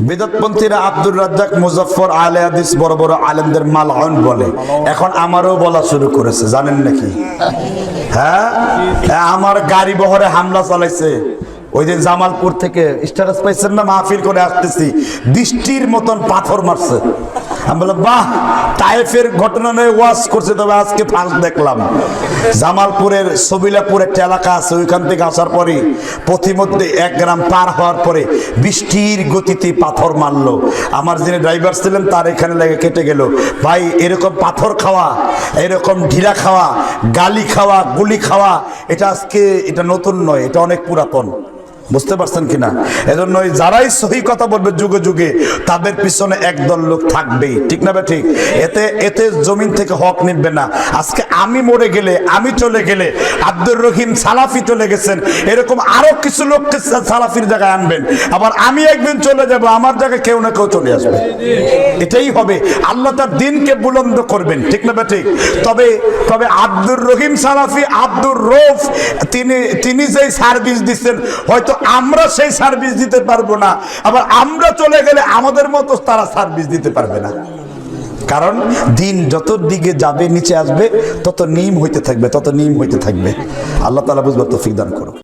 বেদতপন্থীরা আব্দুর রাজ্জাক মুজফর আলে আদিস বড় বড় আলেমদের মালহন বলে। এখন আমারও বলা শুরু করেছে জানেন নাকি? হ্যাঁ? হ্যাঁ, আমার গাড়ি বহরে হামলা চালাইছে। ওই যে জামালপুর থেকে স্ট্যাটাস পাইছেন না, মাহফিল করে আসতেছি। বৃষ্টির মতন পাথর মারছে। আমি বললাম, বাহ টাইফের ঘটনা নিয়ে ওয়াশ করছে, তবে আজকে ফার্স্ট দেখলাম। জামালপুরের সবিলাপুর একটা এলাকা আছে, ওইখান থেকে আসার পরে পথিমধ্যে এক গ্রাম পার হওয়ার পরে বৃষ্টির গতিতে পাথর মারলো। আমার যিনি ড্রাইভার ছিলেন, তার এখানে লেগে কেটে গেল। ভাই, এরকম পাথর খাওয়া, এরকম ঢিলা খাওয়া, গালি খাওয়া, গুলি খাওয়া, এটা আজকে, এটা নতুন নয়, এটা অনেক পুরাতন। বুঝতে পারছেন কিনা? এজন্য যারাই সহি কথা বলবে যুগে যুগে, তাদের পিছনে একদল লোক থাকবেই। ঠিক না ঠিক? এতে এতে জমিন থেকে হক নিবে না। আজকে আমি মরে গেলে, আমি চলে গেলে আব্দুর রহিম সালাফি চলে গেছেন, এরকম আরও কিছু লোককে সালাফির জায়গায় আনবেন। আবার আমি একদিন চলে যাব, আমার জায়গায় কেউ না কেউ চলে আসবে। এটাই হবে। আল্লাহ তার দিনকে বুলন্দ করবেন, ঠিক না ঠিক? তবে তবে আব্দুর রহিম সালাফি, আব্দুর রৌফ, তিনি তিনি যেই সার্ভিস দিচ্ছেন, হয়তো আমরা সেই সার্ভিস দিতে পারব না। আবার আমরা চলে গেলে আমাদের মতো তারা সার্ভিস দিতে পারবে না। কারণ দিন যত দিকে যাবে, নিচে আসবে, তত নিম হইতে থাকবে, তত নিম হইতে থাকবে। আল্লাহ তালা বুঝবার তো ফিদান করো